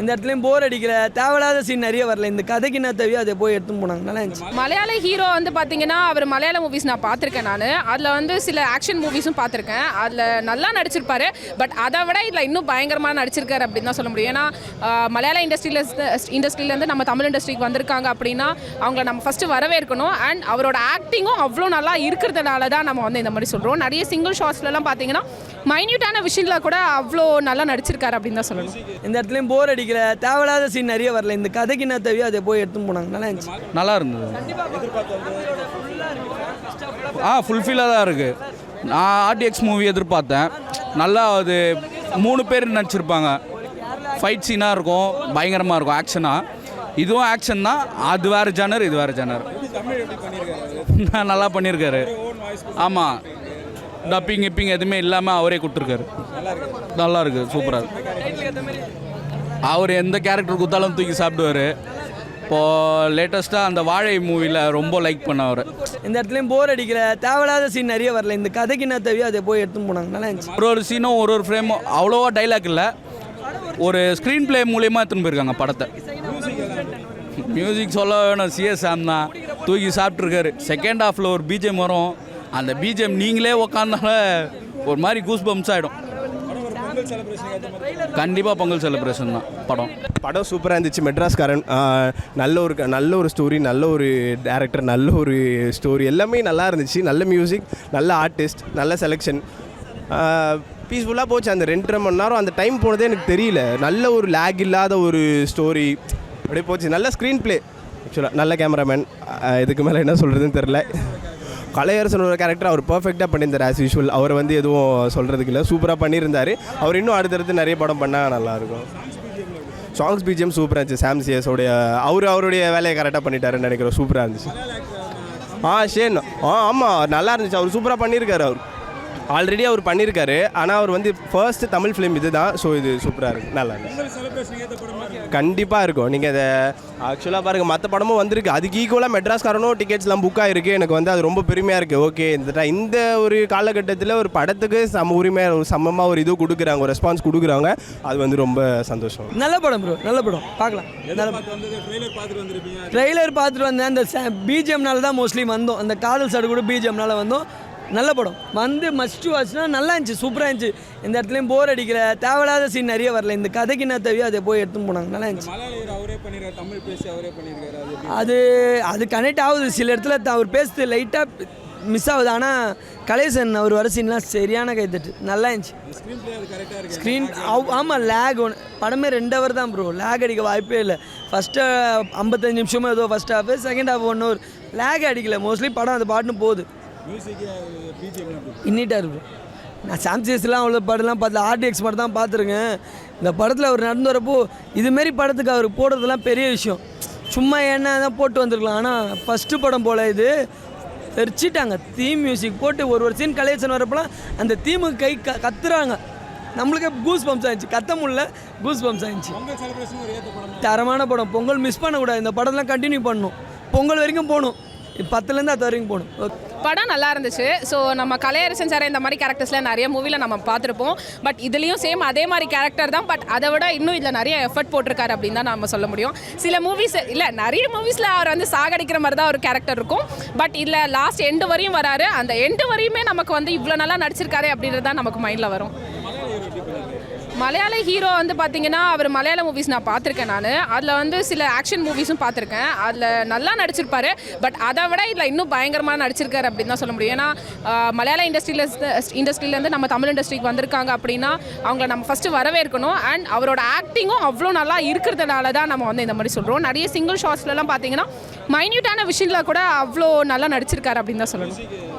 இந்த இடத்துலையும் போர் அடிக்கல. தேவையில்லாத சீன் நிறைய வரல. இந்த கதைக்கு என்ன தேவையோ அதை போய் எடுத்துன்னு போனாங்க. நல்லா இருந்துச்சு. மலையாள ஹீரோ வந்து பார்த்தீங்கன்னா அவர் மலையாள மூவிஸ் நான் பார்த்துருக்கேன் நான். அதில் வந்து சில ஆக்ஷன் மூவிஸும் பார்த்துருக்கேன். அதில் நல்லா நடிச்சிருப்பாரு. பட் அதை விட இதில் இன்னும் பயங்கரமாக நடிச்சிருக்காரு அப்படின்னு தான் சொல்ல முடியும். ஏன்னா மலையாள இண்டஸ்ட்ரியில் இண்டஸ்ட்ரியிலேருந்து நம்ம தமிழ் இண்டஸ்ட்ரிக்கு வந்திருக்காங்க அப்படின்னா அவங்கள நம்ம ஃபஸ்ட்டு வரவேற்கணும். அண்ட் அவரோட ஆக்டிங்கும் அவ்வளோ நல்லா இருக்கிறதுனால தான் நம்ம வந்து இந்த மாதிரி சொல்கிறோம் நிறைய சிங்கிள் ஷாட்ஸ்லலாம் பார்த்தீங்கன்னா மைன்யூட்டான விஷயத்தில் கூட அவ்வளோ நல்லா நடிச்சிருக்காரு அப்படின்னு தான் சொல்லணும். இந்த இடத்துலையும் போர் அடிக்கல தேவையில்லாத சீன் நிறைய வரல. இந்த கதைக்கு என்ன தேவையோ அதை போய் எடுத்துன்னு போனாங்க. நல்லா இருந்துச்சு. நல்லா இருந்தது. ஆ ஃபுல்ஃபில்லாக தான் இருக்குது நான் ஆர்டிஎக்ஸ் மூவி எதிர்பார்த்தேன். நல்லா அது மூணு பேர் நடிச்சிருப்பாங்க. ஃபைட் சீனாக இருக்கும் பயங்கரமாக இருக்கும் ஆக்ஷனாக இதுவும் ஆக்ஷன் தான். அது வேறு ஜனர் இது வேறு ஜனர் நல்லா பண்ணியிருக்காரு ஆமாம் டப்பிங் கிப்பிங் எதுவுமே இல்லாமல் அவரே கொடுத்துருக்காரு. நல்லா இருக்கு. சூப்பராக அவர் எந்த கேரக்டர் கொடுத்தாலும் தூக்கி சாப்பிடுவார். இப்போது லேட்டஸ்ட்டாக அந்த வாழை மூவியில் ரொம்ப லைக் பண்ணவர். இந்த இடத்துலையும் போர் அடிக்கல. தேவையில்லாத சீன் நிறைய வரல. இந்த கதைக்கு என்ன தேவையோ அதை போய் எடுத்துன்னு போனாங்க. நல்லா இருந்துச்சு. ஒரு ஒரு சீனும் ஒரு ஒரு ஃப்ரேமும் அவ்வளோவா டைலாக் இல்லை. ஒரு ஸ்க்ரீன் ப்ளே மூலியமாக எடுத்துன்னு போயிருக்காங்க படத்தை. மியூசிக் சொல்ல வேணும். சிஎஸ் சாம் தான். தூக்கி சாப்பிட்ருக்காரு செகண்ட் ஹாஃபில் ஒரு பிஜிஎம் வரும். அந்த பிஜிஎம் நீங்களே உக்காந்தால ஒரு மாதிரி கூஸ் பம்ப்ஸ் ஆகிடும் கண்டிப்பாக பொங்கல் செலிப்ரேஷன் தான். படம். படம் சூப்பராக இருந்துச்சு. மெட்ராஸ்காரன் நல்ல ஒரு க- நல்ல ஒரு ஸ்டோரி நல்ல ஒரு டேரக்டர் நல்ல ஒரு ஸ்டோரி எல்லாமே நல்லா இருந்துச்சு. நல்ல மியூசிக் நல்ல ஆர்டிஸ்ட் நல்ல செலெக்ஷன் பீஸ்ஃபுல்லாக போச்சு. அந்த ரெண்டரை மணி நேரம் அந்த டைம் போனதே எனக்கு தெரியல. நல்ல ஒரு லேக் இல்லாத ஒரு ஸ்டோரி அப்படியே போச்சு. நல்ல ஸ்க்ரீன் ப்ளே ஆக்சுவலாக நல்ல கேமராமேன் இதுக்கு மேலே என்ன சொல்கிறதுன்னு தெரில கலையரசன் ஒரு கேரக்டர் அவர் பர்ஃபெக்டாக பண்ணியிருந்தார் ஆஸ் யூஷுவல் அவர் வந்து எதுவும் சொல்கிறதுக்கு இல்லை. சூப்பராக பண்ணியிருந்தார். அவர் இன்னும் அடுத்தடுத்து நிறைய படம் பண்ணால் நல்லாயிருக்கும் சாங்ஸ் பிஜிஎம் சூப்பராக இருந்துச்சு. சாம் சிஎஸோடைய அவர் அவருடைய வேலையை கரெக்டாக பண்ணிட்டாருன்னு நினைக்கிறேன். சூப்பராக இருந்துச்சு. ஆ ஷேன். ஆ ஆமாம் நல்லா இருந்துச்சு. அவர் சூப்பராக பண்ணியிருக்காரு அவர். ஆல்ரெடி அவர் பண்ணியிருக்காரு. ஆனால் அவர் வந்து ஃபர்ஸ்ட் தமிழ் ஃபிலிம் இது தான் ஸோ இது சூப்பராக இருக்குது நல்லா இருக்கு. கண்டிப்பாக இருக்கும். நீங்கள் அதை ஆக்சுவலாக பாருங்கள் மற்ற படமும் வந்திருக்கு. அதுக்கு ஈக்குவலாக மெட்ராஸ்காரனும் டிக்கெட்ஸ்லாம் புக் ஆகிருக்கு எனக்கு வந்து அது ரொம்ப பெருமையாக இருக்குது ஓகே இந்த இந்த ஒரு காலகட்டத்தில் ஒரு படத்துக்கு சம உரிமை ஒரு சமமாக ஒரு இது கொடுக்குறாங்க. ஒரு ரெஸ்பான்ஸ் கொடுக்குறாங்க அது வந்து ரொம்ப சந்தோஷம். நல்ல படம் ப்ரோ நல்ல படம். பார்க்கலாம். ட்ரெய்லர் பார்த்துட்டு வந்தேன். அந்த பிஜிஎம்னால தான் மோஸ்ட்லி வந்தோம். அந்த காதல் சடு கூட பிஜிஎம்னால வந்தோம். நல்ல படம். வந்து மஸ்ட் வாட்ச்னா நல்லா இருந்துச்சு சூப்பராக இருந்துச்சு. இந்த இடத்துலையும் போர் அடிக்கல. தேவையில்லாத சீன் நிறைய வரல. இந்த கதைக்கு என்ன தேவையோ அதை போய் எடுத்துன்னு போனாங்க. நல்லா இருந்துச்சு. அது அது கனெக்ட் ஆகுது. சில இடத்துல அவர் பேசுறது லைட்டாக மிஸ் ஆகுது. ஆனால் கலேசன் அவர் வர சீன்லாம் சரியான கைத்தட்டு நல்லா இருந்துச்சு. ஸ்க்ரீன் ஆமாம் லேக் ஒன்று படமே ரெண்டு ஹவர் தான் ப்ரோ லேக் அடிக்க வாய்ப்பே இல்லை. ஃபஸ்ட்டு ஐம்பத்தஞ்சு நிமிஷமோ ஏதோ first half second half one hour lag அடிக்கல. மோஸ்ட்லி படம் அது பாட்டுன்னு போகுது. இன்னிட்டாக இருக்கும் நான் சாம்சியஸ்லாம் அவ்வளோ படம்லாம் பார்த்து ஆர்டிஎக்ஸ் படம் தான் பார்த்துருக்கேன். இந்த படத்தில் அவர் நடந்து வரப்போ இதுமாரி படத்துக்கு அவர் போடுறதுலாம் பெரிய விஷயம். சும்மா என்ன தான் போட்டு வந்திருக்கலாம். ஆனால் ஃபஸ்ட்டு படம் போல் இது. தெரிச்சிட்டாங்க. தீம் மியூசிக் போட்டு ஒரு ஒரு சீன் கலெக்ஷன் வரப்போலாம் அந்த தீமுக்கு கை க கத்துறாங்க. நம்மளுக்கே கூஸ் பம்ப்ஸ் ஆயிடுச்சு. கத்த முடியல கூஸ் பம்ப்ஸ் ஆயிடுச்சு. தரமான படம். பொங்கல் மிஸ் பண்ணக்கூடாது. இந்த படம்லாம் கண்டினியூ பண்ணணும். பொங்கல் வரைக்கும் போகணும். பத்துலேருந்து அது வரைக்கும் போகணும். படம் நல்லா இருந்துச்சு. ஸோ நம்ம கலையரசன் சார் இந்த மாதிரி கேரக்டர்ஸ்லாம் நிறைய மூவியில் நம்ம பார்த்துருப்போம். பட் இதுலேயும் சேம் அதே மாதிரி கேரக்டர் தான். பட் அதை விட இன்னும் இதில் நிறைய எஃபர்ட் போட்டிருக்காரு அப்படின்னு தான் நம்ம சொல்ல முடியும். சில மூவிஸ் இல்லை நிறைய மூவிஸில் அவர் வந்து சாகடிக்கிற மாதிரி தான் ஒரு கேரக்டர் இருக்கும். பட் இதில் லாஸ்ட் எண்டு வரையும் வராரு. அந்த எண்டு வரையுமே நமக்கு வந்து இவ்வளோ நல்லா நடிச்சிருக்காரு அப்படின்றது தான் நமக்கு மைண்டில் வரும். மலையாள ஹீரோ வந்து பார்த்தீங்கன்னா அவர் மலையாள மூவிஸ் நான் பார்த்துருக்கேன் நான். அதில் வந்து சில ஆக்ஷன் மூவிஸும் பார்த்துருக்கேன் அதில் நல்லா நடிச்சிருப்பாரு. பட் அதை விட இதில் இன்னும் பயங்கரமாக நடிச்சிருக்காரு அப்படின்னு தான் சொல்ல முடியும். ஏன்னா மலையாள இண்டஸ்ட்ரியில் இண்டஸ்ட்ரியிலேருந்து நம்ம தமிழ் இண்டஸ்ட்ரிக்கு வந்திருக்காங்க அப்படின்னா அவங்கள நம்ம ஃபஸ்ட்டு வரவேற்கணும். அண்ட் அவரோட ஆக்டிங்கும் அவ்வளோ நல்லா இருக்கிறதுனால தான் நம்ம வந்து இந்த மாதிரி சொல்கிறோம் நிறைய சிங்கிள் ஷாட்ஸ்லலாம் பார்த்தீங்கன்னா மைன்யூட்டான விஷயத்தில் கூட அவ்வளோ நல்லா நடிச்சிருக்காரு அப்படின்னு தான் சொல்லணும்.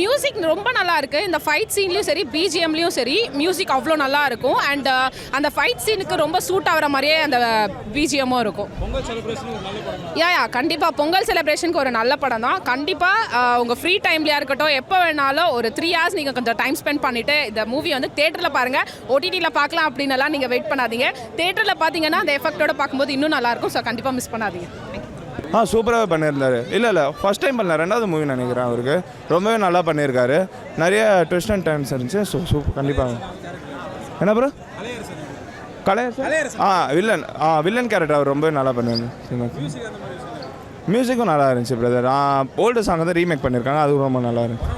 மியூசிக் ரொம்ப நல்லா இருக்கு இந்த ஃபைட் சீன்லயும் சரி பிஜிஎம்லயும் சரி மியூசிக் அவ்வளோ நல்லா இருக்கும் அண்ட் அந்த ஃபைட் சீனுக்கு ரொம்ப சூட் ஆகிற மாதிரியே அந்த பிஜிஎம்மும் இருக்கும். யா யா கண்டிப்பாக பொங்கல் செலிப்ரேஷனுக்கு ஒரு நல்ல படம் தான். கண்டிப்பாக உங்கள் ஃப்ரீ டைம்லையாக இருக்கட்டும் எப்போ வேணாலும் ஒரு த்ரீ ஹவர்ஸ் நீங்கள் கொஞ்சம் டைம் ஸ்பெண்ட் பண்ணிவிட்டு இந்த மூவி வந்து தேட்டரில் பாருங்கள் ஓடிடியில் பார்க்கலாம் அப்படின்னு எல்லாம் நீங்கள் வெயிட் பண்ணாதீங்க. தேட்டரில் பார்த்தீங்கன்னா அந்த எஃபெக்டோட பார்க்கும்போது இன்னும் நல்லாயிருக்கும் ஸோ கண்டிப்பாக மிஸ் பண்ணாதீங்க. ஆ சூப்பராக பண்ணியிருந்தாரு. இல்லை இல்லை ஃபஸ்ட் டைம் பண்ணல ரெண்டாவது மூவி நினைக்கிறேன் அவருக்கு. ரொம்பவே நல்லா பண்ணியிருக்காரு. நிறைய ட்விஸ்ட் அண்ட் டர்ன்ஸ் இருந்துச்சு ஸோ சூப்பர் கண்டிப்பாக என்ன ப்ரோ கலையரசன். ஆ வில்லன் ஆ வில்லன் கேரக்டர் அவர் ரொம்ப நல்லா பண்ணுவாங்க மியூசிக்கும் நல்லா இருந்துச்சு பிரதர் ஓல்டு சாங் தான் ரீமேக் பண்ணியிருக்காங்க அதுவும் ரொம்ப நல்லா இருந்துச்சு.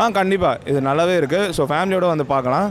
ஆ கண்டிப்பாக இது நல்லாவே இருக்குது ஸோ ஃபேமிலியோட வந்து பார்க்கலாம்.